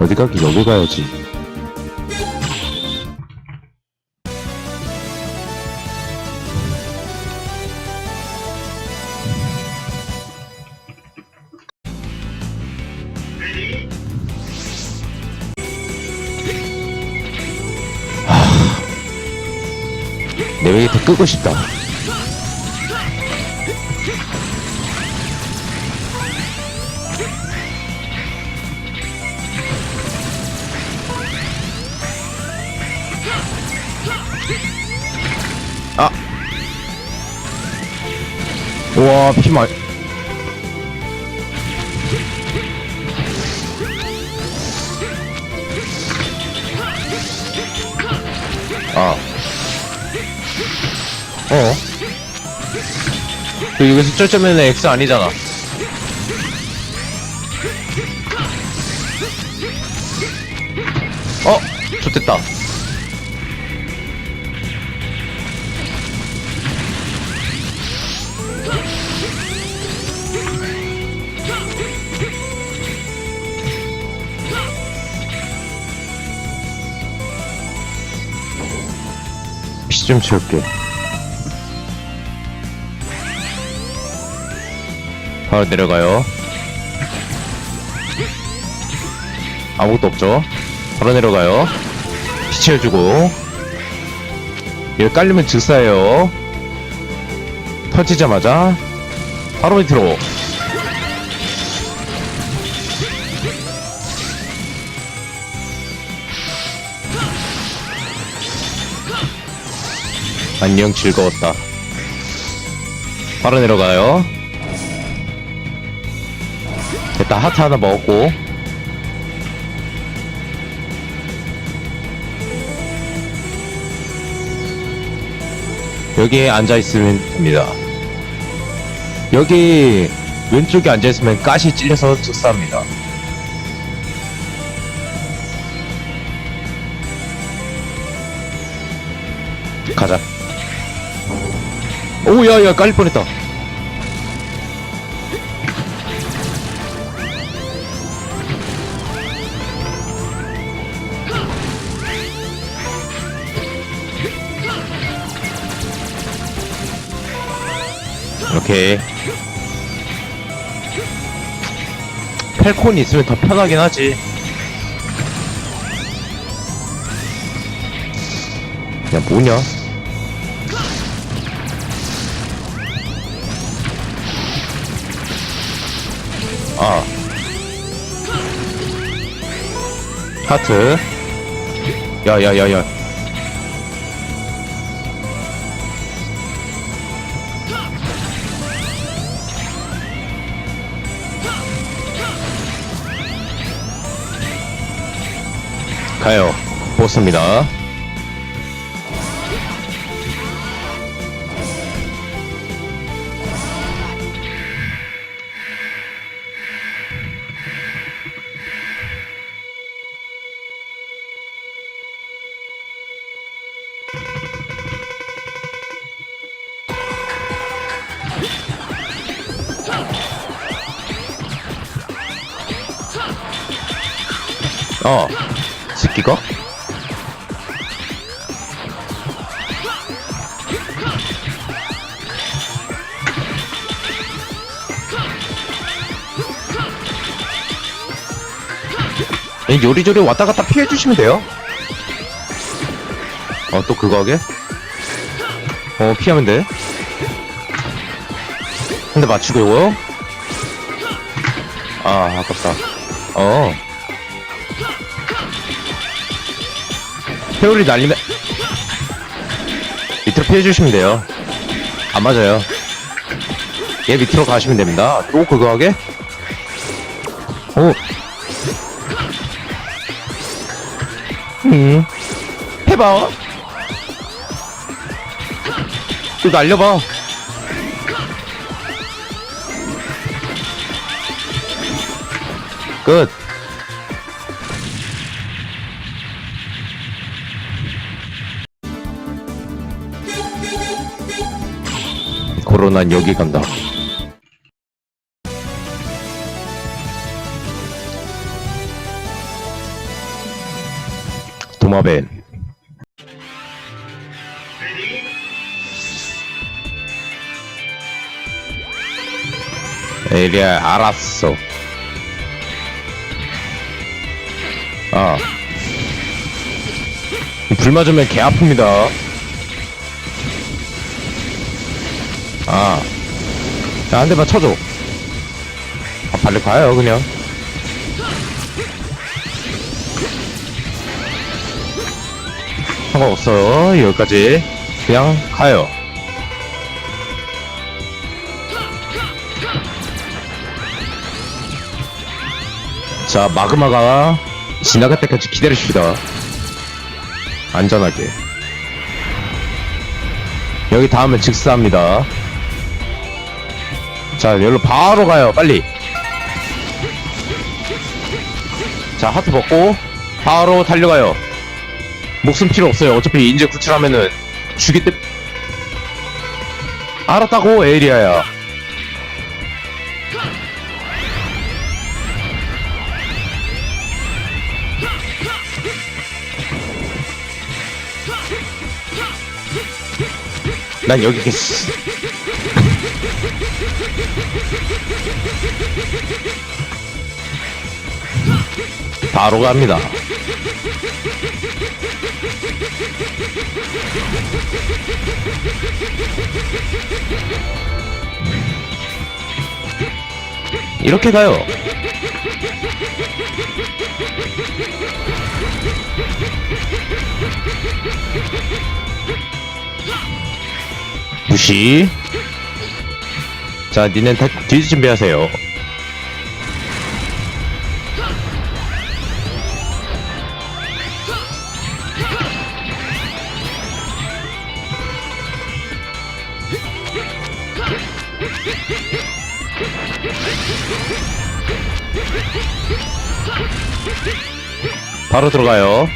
어디 가기 여기 가야지. 하... 내외기터 끄고 싶다. 와, 피 많이. 아. 어? 그 여기서 쩔쩌면 X 아니잖아. 어? 좋됐다. 좀 채울게. 바로 내려가요. 아무것도 없죠? 바로 내려가요. 피 채워주고. 여기 깔리면 즉사예요. 터지자마자 바로 밑으로. 안녕 즐거웠다. 바로 내려가요. 됐다 하트 하나 먹었고 여기에 앉아있으면 됩니다. 여기 왼쪽에 앉아있으면 가시 찔려서 즉사합니다. 오, 야, 야, 깔릴 뻔했다. 오케이. 펠콘이 있으면 더 편하긴 하지. 야, 뭐냐? 아. 하트. 야, 야, 야, 야. 가요. 보스입니다. 어, 새끼가? 이 요리조리 왔다 갔다 피해주시면 돼요. 어, 또 그거 하게? 어, 피하면 돼. 근데 맞추고요? 아, 아깝다. 어. 회오리 날리면 밑으로 피해주시면 돼요. 안 맞아요. 얘 밑으로 가시면 됩니다. 또 그거 하게? 오. 음. 해봐. 또 날려봐. 끝 코로난 여기 간다. 도마뱀. 에리야, 알았어. 아. 불 맞으면 개 아픕니다. 아. 야, 한 대만 쳐줘. 아, 빨리 가요, 그냥. 상관없어요. 여기까지. 그냥 가요. 자, 마그마가 지나갈 때까지 기다리십시다. 안전하게. 여기 닿으면 직사합니다. 자, 여기로 바로 가요. 빨리. 자, 하트 먹고 바로 달려가요. 목숨 필요 없어요. 어차피 인제 구출하면은 죽이 때 알았다고 에리아야. 난 여기 있겠어. 바로 갑니다. 이렇게 가요. 무시. 자, 니넨 다 뒤지 준비하세요. 바로 들어가요.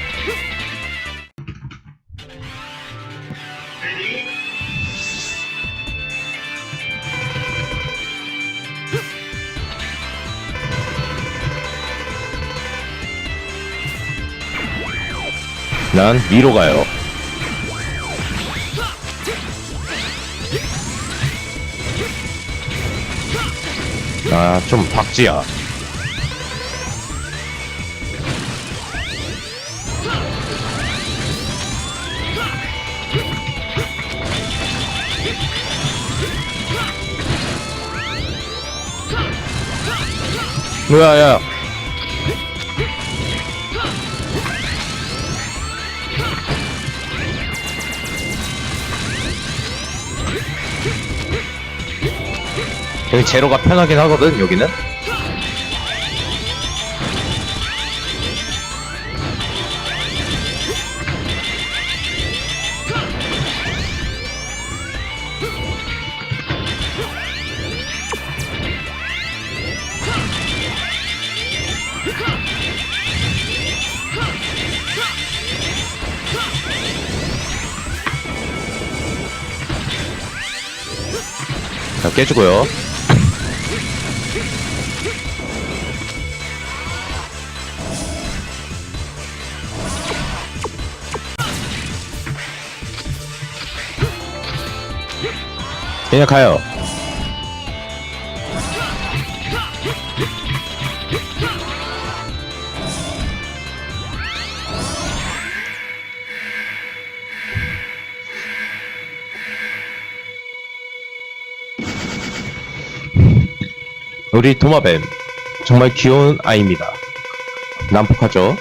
난 위로 가요. 아, 좀 박지야. 뭐야, 야. 여기 제로가 편하긴 하거든, 여기는. 깨주고요. 그냥 가요. 우리 도마뱀 정말 귀여운 아이입니다. 난폭하죠?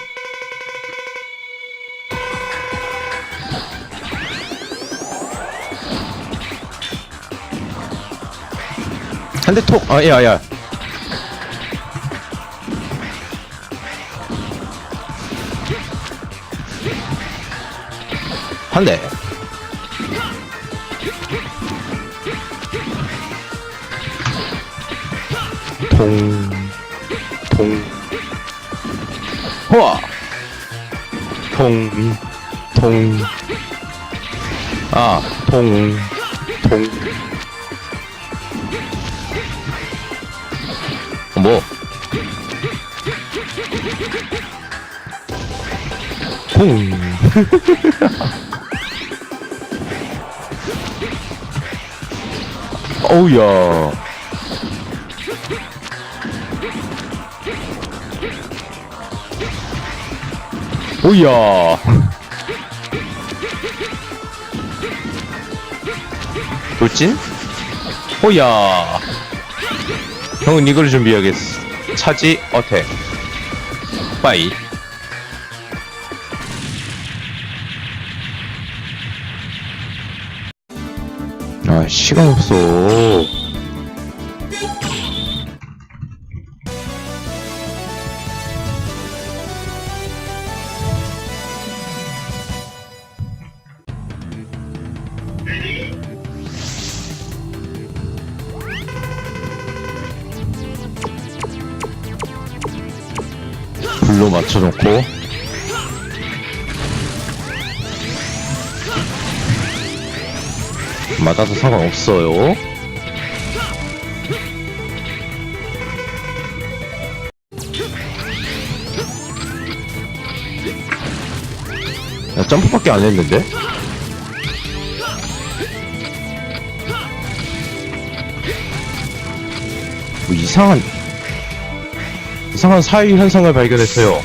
한 대 톡! 아, 야, 야. 한 대. 통, 통, 호아! 통, 통, 아, 통, 통. 뭐? 쿵. 어우야. 오야. 돌진? 오야. 형은 이걸 준비하겠어. 차지 어택. 빠이. 아, 시간 없어. 맞아도 상관없어요 야, 점프밖에 안 했는데? 뭐 이상한 이상한 사회 현상을 발견했어요.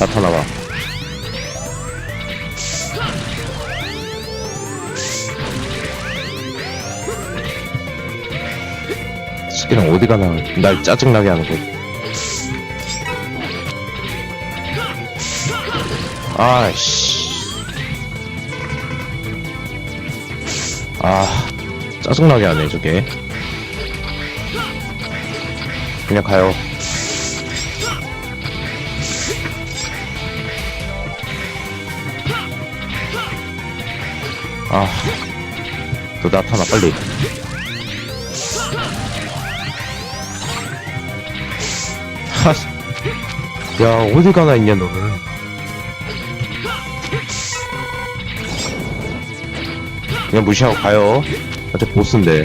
나타나봐. 새끼랑 어디 가나 날 짜증나게 하는 거. 아이씨. 아. 짜증나게 하네 저게 그냥 가요 아 또 나타나 빨리 야 어디 가나 있냐 너는? 그냥 무시하고 가요. 어차피 보스인데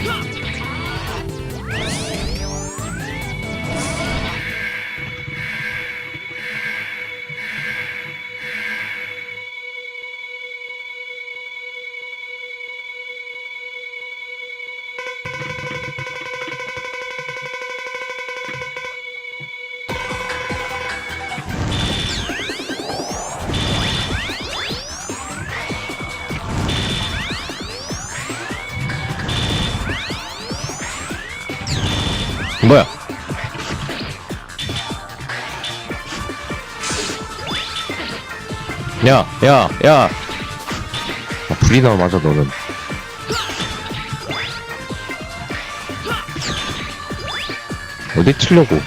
뭐야 야, 야, 야. 아, 불이 나와 맞아 너는. 어디 치려고?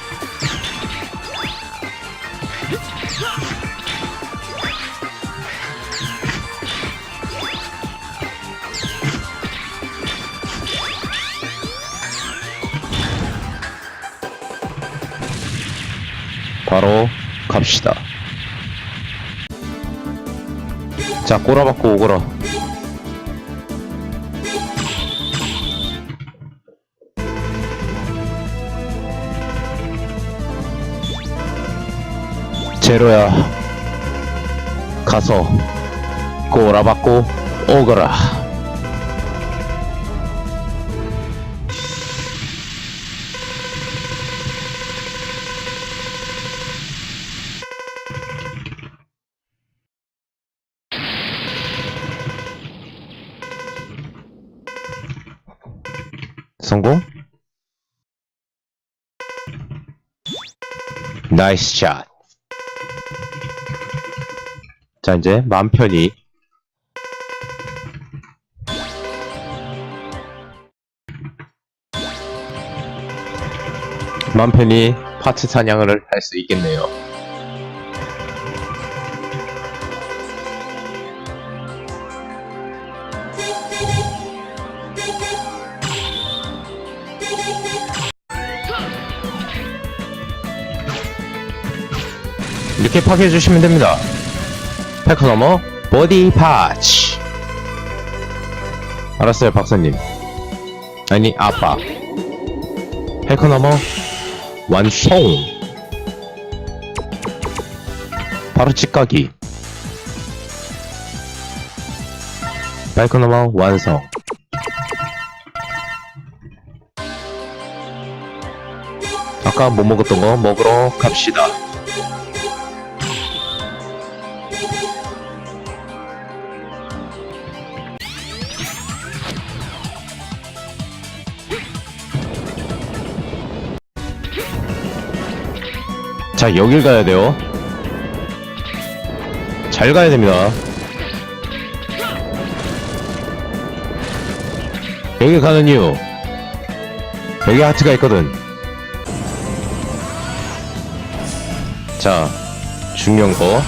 바로 갑시다. 자, 꼬라박고 오거라. 제로야. 가서 꼬라박고 오거라. 성공? 나이스 샷. 자, 이제 맘 편히. 맘 편히 파츠 사냥을 할 수 있겠네요. 이렇게 파괴해 주시면 됩니다. 패커 넘어 보디 파치. 알았어요, 박사님. 아니, 아빠. 패커 넘어 완성 바로 직각이 바이크너마 완성 아까 못 먹었던 거 먹으러 갑시다 자 여길 가야 돼요. 잘 가야 됩니다. 여기 가는 이유. 여기 하트가 있거든. 자 중요한 거.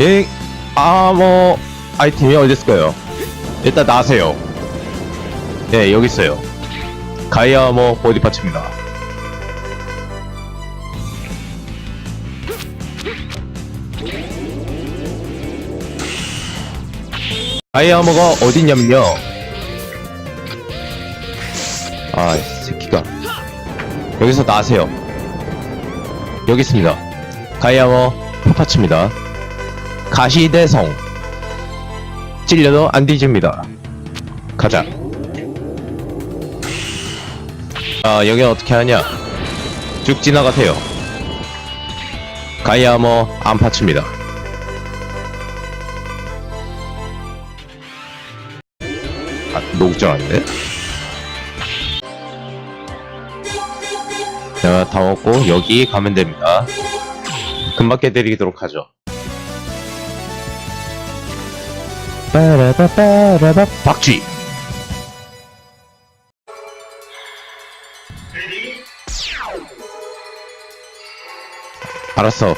이, 아뭐 아이템이 어디 있을까요? 일단 나세요. 네 여기 있어요. 가이아모 보디 파츠입니다 가이아모가 어딨냐면요 아, 이 새끼가. 여기서 나세요. 여기 있습니다. 가이아머 파파츠입니다. 가시대성. 찔려도 안 뒤집니다. 가자. 아, 여기 어떻게 하냐? 쭉 지나가세요. 가이아머 안파츠입니다. 녹정한데? 자, 다 먹고 여기 가면 됩니다. 금방 깨드리도록 하죠. 빠라바 빠라바 박쥐 알았어.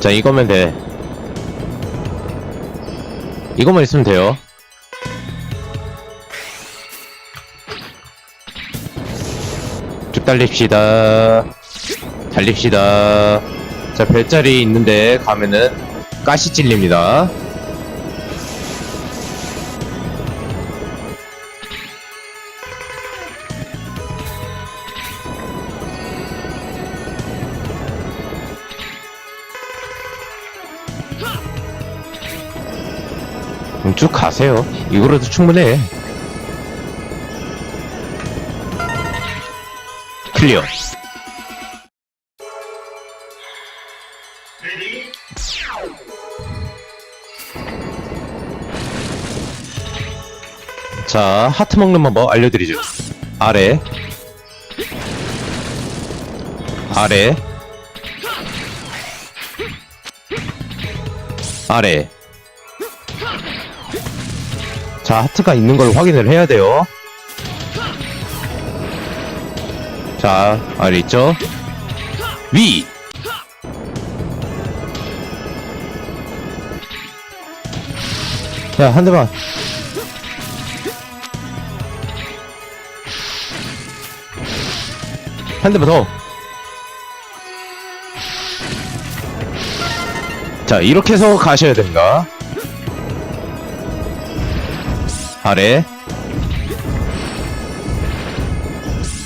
자, 이거면 돼. 이거만 있으면 돼요. 쭉 달립시다. 달립시다. 자, 별자리 있는데 가면은 가시 찔립니다. 가세요. 이거라도 충분해. 클리어. 자, 하트 먹는 방법 알려드리죠. 아래. 아래. 아래. 자, 하트가 있는 걸 확인을 해야 돼요. 자, 아래 있죠? 위! 야, 한 대만. 한 대만 더. 자, 이렇게 해서 가셔야 됩니다. 아래.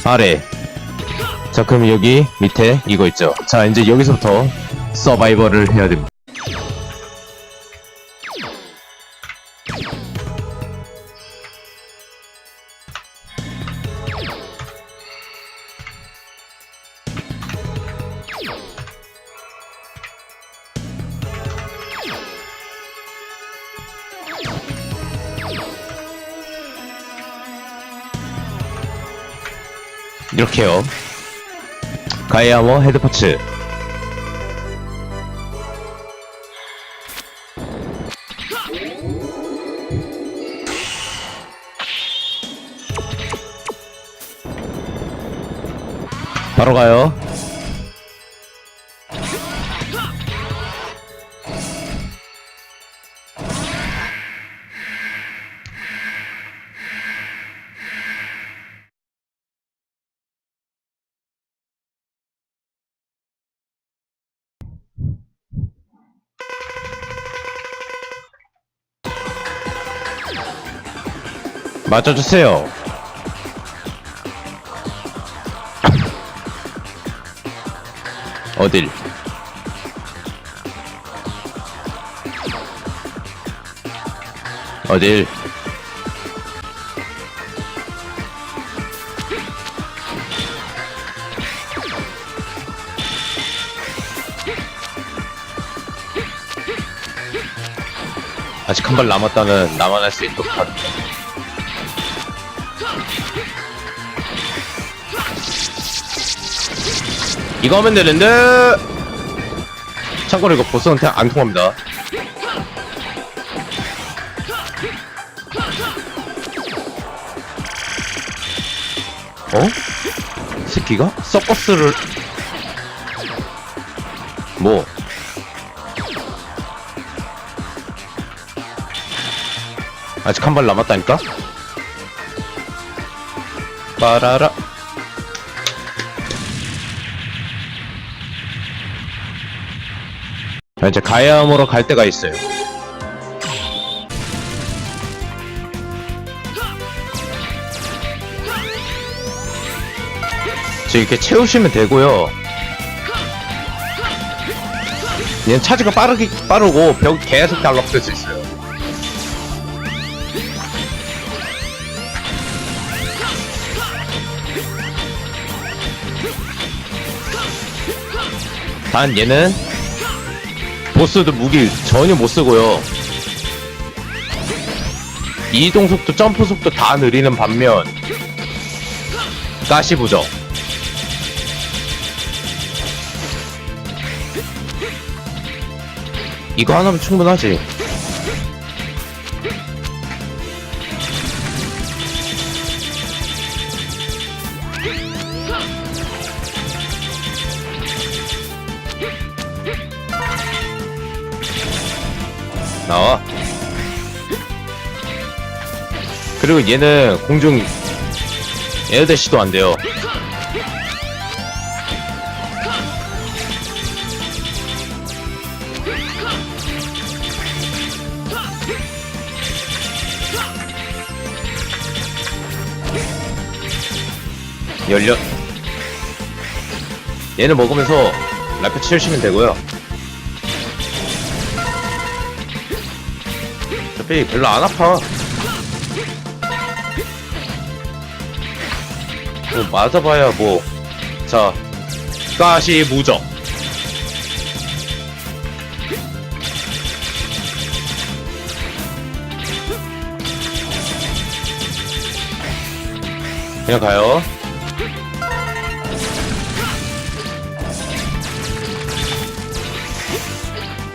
아래. 자, 그럼 여기 밑에 이거 있죠. 자, 이제 여기서부터 서바이벌을 해야 됩니다. 이렇게요. 가이아모 헤드파츠. 바로 가요. 맞춰주세요. 어딜? 어딜? 아직 한 발 남았다는 남아날 수 있도록 이거 하면 되는데 참고로 이거 보스한테 안 통합니다 어? 스키가? 서커스를 뭐 아직 한 발 남았다니까? 빠라라 이제 가야함으로 갈 때가 있어요. 저 이렇게 채우시면 되고요. 얘는 차지가 빠르기 빠르고 벽 계속 달라붙을 수 있어요. 단 얘는 보스도 무기 전혀 못 쓰고요. 이동 속도, 점프 속도 다 느리는 반면 가시 부정. 이거 하나면 충분하지. 그리고 얘는 공중 에어 대시도 안 돼요. 열려. 얘는 먹으면서 라페 치우시면 되고요. 어차피 별로 안 아파. 뭐 맞아봐야 뭐. 자, 가시 무적. 그냥 가요.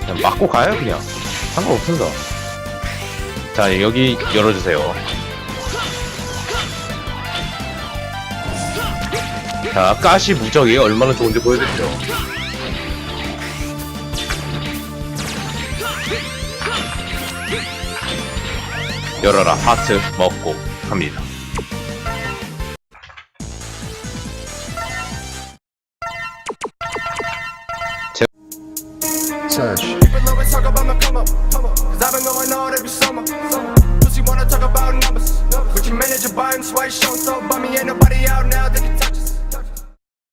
그냥 맞고 가요, 그냥. 상관없습니다. 자, 여기 열어주세요. 자, 가시 무적이 얼마나 좋은지 보여드리죠. 열어라, 하트 먹고 갑니다.